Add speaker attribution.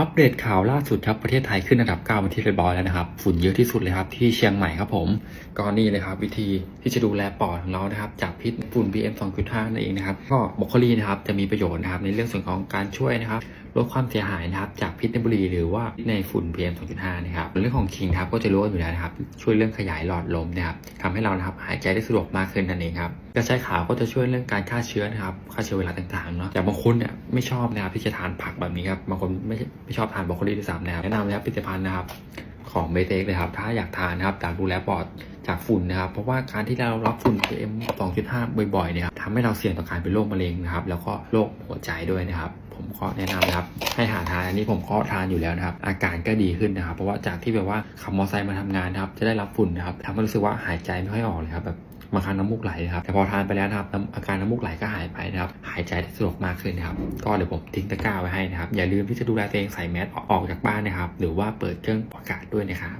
Speaker 1: อัปเดตข่าวล่าสุดครับประเทศไทยขึ้นอันดับ9เป็นที่เรียบร้อยแล้วนะครับ ฝุ่นเยอะที่สุดเลยครับที่เชียงใหม่ครับผมก็นี่เลยครับวิธีที่จะดูแลปอดของเรานะครับจากพิษฝุ่น PM 2.5นั่นเองนะครับก็บรอกโคลีนะครับจะมีประโยชน์นะครับในเรื่องส่วนของการช่วยนะครับลดความเสียหายนะครับจากพิษในบุหรี่หรือว่าในฝุ่น PM 2.5นะครับเรื่องของคิงครับก็จะรู้กันอยู่แล้วนะครับช่วยเรื่องขยายหลอดลมนะครับทำให้เรานะครับหายใจได้สะดวกมากขึ้นนั่นเองครับกระชายขาวก็จะช่วยเรื่องการฆ่าเชื้อนะครับฆ่าเชื้อไวรัสต่างๆเนาะแต่บางคนเนี่ยไม่ชอบนะครับที่จะทานผักแบบนี้ครับบางคนไม่ไม่ชอบทานบรอกโคลีด้วยซ้ำนะครับแนะนำนะครับผลิตภัณฑ์นะครับของเบเทคเลยครับ ถ้าอยากทานนะครับอยากดูแลปอดจากฝุ่นนะครับ เพราะว่าการที่เรารับฝุ่น PM 2.5 บ่อยๆเนี่ยทำให้เราเสี่ยงต่อการเป็นโรคมะเร็งนะครับ แล้วก็โรคหัวใจด้วยนะครับ ผมก็แนะนำนะครับ ให้หาทานอันนี้ผมก็ทานอยู่แล้วนะครับ อาการก็ดีขึ้นนะครับ เพราะว่าจากที่แบบว่าขับมอเตอร์ไซค์มาทำงานนะครับ จะได้รับฝุ่นนะครับทำให้รู้สึกว่าหายใจไม่ค่อยออกเลยครับแบบ บางครั้งน้ำมูกไหลนะครับแต่พอทานไปแล้วนะครับอาการน้ำมูกไหลก็หายไปนะครับหายใจได้สะดวกมากขึ้นนะครับก็เดี๋ยวผมทิ้งตะกร้าไว้ให้นะครับอย่าลืมที่จะดูแลตัวเองใส่แมสออกจากบ้านนะครับหรือว่าเปิดเครื่องปรับอากาศด้วยนะครับ